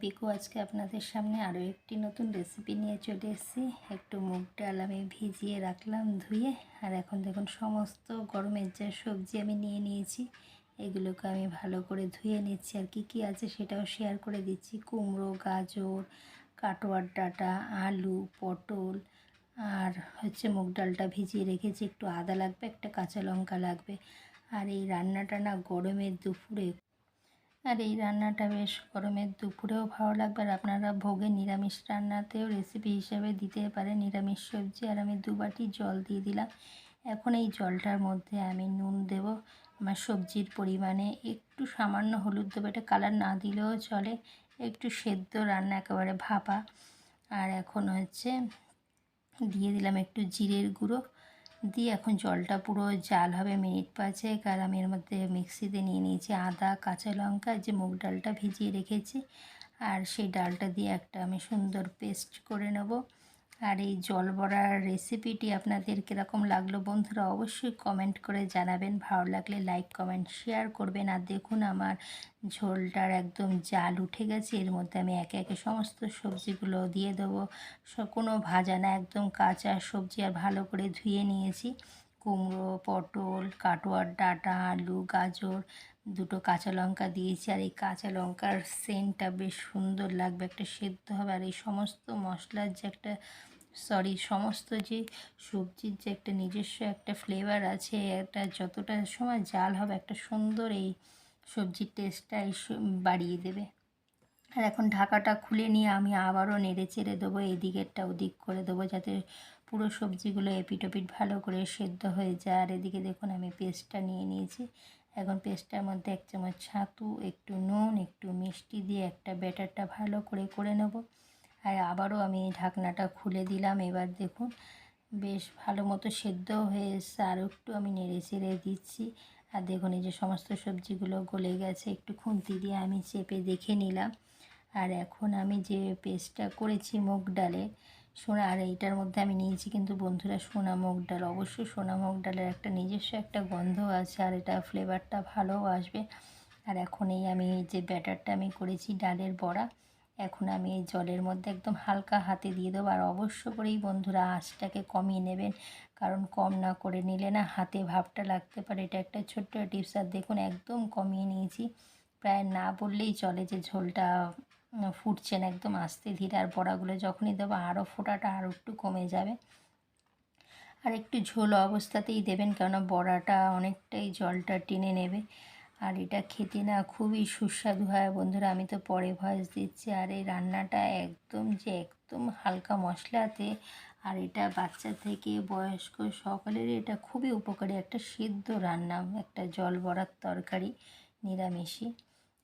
পিকু, আজকে আপনাদের সামনে আরও একটি নতুন রেসিপি নিয়ে চলে এসেছি। একটু মুগ ডাল আমি ভিজিয়ে রাখলাম ধুয়ে, আর এখন দেখুন সমস্ত গরমের যা সবজি আমি নিয়ে নিয়েছি, এগুলোকে আমি ভালো করে ধুয়ে নিচ্ছি। আর কি কি আছে সেটাও শেয়ার করে দিচ্ছি। কুমড়ো, গাজর, কাটোয়ার ডাঁটা, আলু, পটল, আর হচ্ছে মুগ ডালটা ভিজিয়ে রেখেছি। একটু আদা লাগবে, একটা কাঁচা লঙ্কা লাগবে। আর এই রান্নাটা না গরমের দুপুরে আর এই রান্নাটা বেশ গরমের দুপুরেও ভালো লাগবে আর আপনারা ভোগে নিরামিষ রান্নাতেও রেসিপি হিসেবে দিতে পারেন, নিরামিষ সবজি। আর আমি দু বাটি জল দিয়ে দিলাম। এখন এই জলটার মধ্যে আমি নুন দেব। আমার সবজির পরিমাণে একটু সামান্য হলুদ দেবো। এটা কালার না দিলেও চলে। একটু সেদ্ধ রান্না, একেবারে ভাপা। আর এখন হচ্ছে, দিয়ে দিলাম একটু জিরের গুঁড়ো। দিয়ে এখন জলটা পুরো জাল হবে মিনিট পাঁচেক আর আমি এর মধ্যে মিক্সিতে নিয়ে নিয়েছি আদা, কাঁচা লঙ্কা যে মুগ ডালটা ভিজিয়ে রেখেছি। আর সেই ডালটা দিয়ে একটা আমি সুন্দর পেস্ট করে নেব। আর এই জল বড়ার রেসিপিটি আপনাদের কীরকম লাগল বন্ধুরা অবশ্যই কমেন্ট করে জানাবেন। ভালো লাগলে লাইক কমেন্ট শেয়ার করবেন। আর দেখুন আমার ঝোলটার একদম জাল উঠে গেছে। এর মধ্যে আমি একে একে সমস্ত সবজিগুলো দিয়ে দেবো। কোনো ভাজা না, একদম কাঁচা সবজি আর ভালো করে ধুয়ে নিয়েছি। কুমড়ো, পটল, কাটোয়ার ডাঁটা, আলু, গাজর দুটো কাঁচা লঙ্কা দিয়েছি আর এই কাঁচা লঙ্কার সেন্টটা বেশ সুন্দর লাগবে, একটা সেদ্ধ হবে। আর এই সমস্ত মশলার যে একটা সরি সমস্ত যে সবজির যে একটা নিজস্ব একটা ফ্লেভার আছে একটা যতটা সময় জাল হবে, একটা সুন্দর এই সবজির টেস্টটা এই বাড়িয়ে দেবে। আর এখন ঢাকাটা খুলে নিয়ে আমি আবারও নেড়ে চেড়ে দেবো, এদিকেরটা ওদিক করে দেবো, যাতে পুরো সবজিগুলো এপিট ওপিট ভালো করে সেদ্ধ হয়ে যায়। আর এদিকে দেখুন আমি পেস্টটা নিয়ে নিয়েছি। এখন পেস্টটার মধ্যে এক চামচ ছাতু, একটু নুন, একটু মিষ্টি দিয়ে একটা ব্যাটারটা ভালো করে করে নেব। আর আবারও আমি ঢাকনাটা খুলে দিলাম। এবার দেখুন, বেশ ভালো মতো সেদ্ধ হয়ে এসছে আরও একটু আমি নেড়ে চেড়ে দিচ্ছি। আর দেখুন, এই যে সমস্ত সবজিগুলো গলে গেছে। একটু খুন্তি দিয়ে আমি চেপে দেখে নিলাম। আর এখন আমি যে পেস্টটা করেছি মুগ ডালে সোনা, আর এইটার মধ্যে আমি নিয়েছি কিন্তু বন্ধুরা সোনা মুগ ডাল। অবশ্যই সোনা মুগ ডালের একটা নিজস্ব একটা গন্ধ আছে আর এটা ফ্লেভারটা ভালোও আসবে। আর এখন এই আমি এই যে ব্যাটারটা আমি করেছি ডালের বড়া, এখন আমি এই জলের মধ্যে একদম হালকা হাতে দিয়ে দেবো। আর অবশ্য করেই বন্ধুরা আঁচটাকে কমিয়ে নেবেন, কারণ কম না করে নিলে না হাতে ভাবটা লাগতে পারে। এটা একটা ছোট্ট টিপস, আর দেখুন একদম কমিয়ে নিয়েছি। প্রায় না বললেই চলে যে ঝোলটা ফুটছে না একদম আস্তে ধীরে, আর বড়াগুলো যখনই দেবো আরও ফোটাটা আরও একটু কমে যাবে। আর একটু ঝোল অবস্থাতেই দেবেন, কেননা বড়াটা অনেকটাই জলটা টেনে নেবে। আর এটা খেতে না খুবই সুস্বাদু হয়। বন্ধুরা, আমি তো পরে ভয়েস দিচ্ছি, আর এই রান্নাটা একদম যে একদম হালকা মশলাতে, আর এটা বাচ্চা থেকে বয়স্ক সকলেরই এটা খুবই উপকারী। একটা সিদ্ধ রান্না, একটা জল বড়ার তরকারি, নিরামিষই।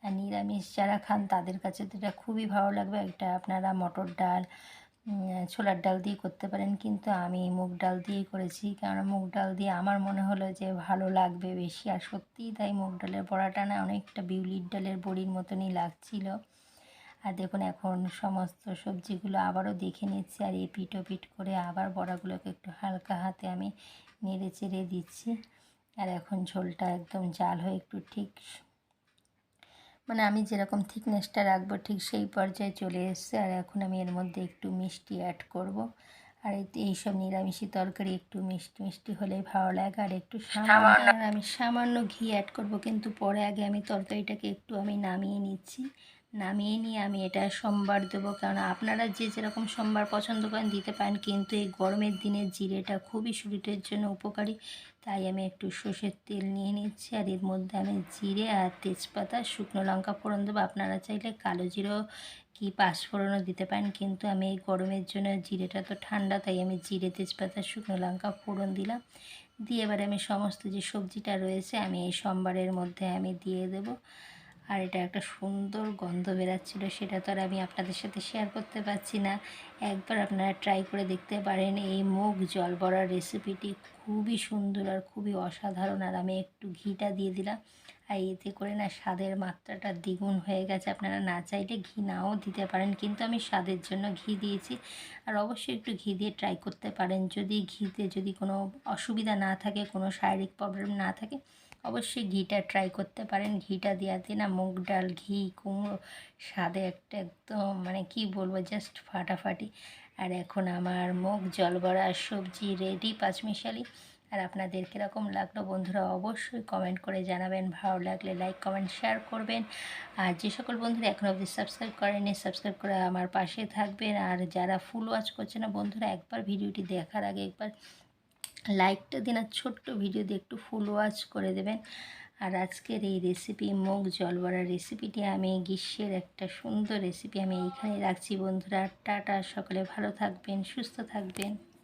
নিরামিষ যারা খান, তাদের কাছে তো এটা খুবই ভালো লাগবে। এটা আপনারা মটর ডাল ছোলার ডাল দিয়ে করতে পারেন। কিন্তু আমি মুগ ডাল দিয়েই করেছি। কারণ মুগ ডাল দিয়ে আমার মনে হলো যে ভালো লাগবে বেশি। আর সত্যিই তাই মুগ ডালের বড়াটা না অনেকটা বিউলির ডালের বড়ির মতনই লাগছিল। আর দেখুন, এখন সমস্ত সবজিগুলো আবারও দেখে নিচ্ছি। আর এপিট পিট করে আবার বড়াগুলোকে একটু হালকা হাতে আমি নেড়ে চেড়ে দিচ্ছি। আর এখন ঝোলটা একদম জাল হয়ে একটু ঠিক মানে আমি যেরকম থিকনেসটা রাখব ঠিক সেই পর্যায়ে চলে এসছে আর এখন আমি এর মধ্যে একটু মিষ্টি অ্যাড করব। আর এই সব নিরামিষি তরকারি একটু মিষ্টি মিষ্টি হলেই ভালো লাগে আর একটু সামান্য আমি সামান্য ঘি অ্যাড করব কিন্তু পরে আগে আমি তরকারিটাকে একটু আমি নামিয়ে নিচ্ছি। নামিয়ে নিয়ে আমি এটা সোমবার দেবো। কারণ আপনারা যে যেরকম সোমবার পছন্দ করেন দিতে পারেন, কিন্তু এই গরমের দিনে জিরেটা খুবই শরীরের জন্য উপকারী। তাই আমি একটু সর্ষের তেল নিয়ে নিচ্ছি, আর এর মধ্যে আমি জিরে আর তেজপাতা, শুকনো লঙ্কা ফোড়ন দেবো। আপনারা চাইলে কালো জিরেও কি পাঁচফোড়নও দিতে পারেন, কিন্তু আমি এই গরমের জন্য জিরেটা তো ঠান্ডা, তাই আমি জিরে, তেজপাতা, শুকনো লঙ্কা ফোড়ন দিলাম। দিয়ে এবারে আমি সমস্ত যে সবজিটা রয়েছে, আমি এই সোমবারের মধ্যে আমি দিয়ে দেবো। আর এটা একটা সুন্দর গন্ধ বেরাচ্ছিলো, সেটা তো আর আমি আপনাদের সাথে শেয়ার করতে পারছি না। একবার আপনারা ট্রাই করে দেখতে পারেন, এই মুগ জল বড়ার রেসিপিটি খুবই সুন্দর আর খুবই অসাধারণ, আর আমি একটু ঘিটা দিয়ে দিলাম। আর এতে করে না স্বাদের মাত্রাটা দ্বিগুণ হয়ে গেছে, আপনারা না চাইলে ঘি নাও দিতে পারেন, কিন্তু আমি স্বাদের জন্য ঘি দিয়েছি। আর অবশ্যই একটু ঘি দিয়ে ট্রাই করতে পারেন, যদি ঘিতে যদি কোনো অসুবিধা না থাকে, কোনো শারীরিক প্রবলেম না থাকে অবশ্যই ঘিটা ট্রাই করতে পারেন। ঘিটা দেওয়াতে না মুগ ডাল, ঘি, কুমড়ো স্বাদে একটা একদম মানে কি বলব জাস্ট ফাটাফাটি। আর এখন আমার মুগ জল বড়া সবজি রেডি পাঁচমিশালি। আর আপনাদের কীরকম লাগল বন্ধুরা অবশ্যই কমেন্ট করে জানাবেন। ভালো লাগলে লাইক কমেন্ট শেয়ার করবেন। আর যে সকল বন্ধুরা এখনও অবধি সাবস্ক্রাইব করেনি সাবস্ক্রাইব করে আমার পাশে থাকবেন। আর যারা ফুল ওয়াচ করছে না বন্ধুরা, একবার ভিডিওটি দেখার আগে একবার লাইকটা দিন আর ছোট্ট ভিডিও দিয়ে একটু ফুল ওয়াচ করে দেবেন। আর আজকের এই রেসিপি মুগ জল বড়ার রেসিপিটি আমি গ্রীষ্মের একটা সুন্দর রেসিপি আমি এইখানে রাখছি। বন্ধুরা, টাটা, সকলে ভালো থাকবেন, সুস্থ থাকবেন।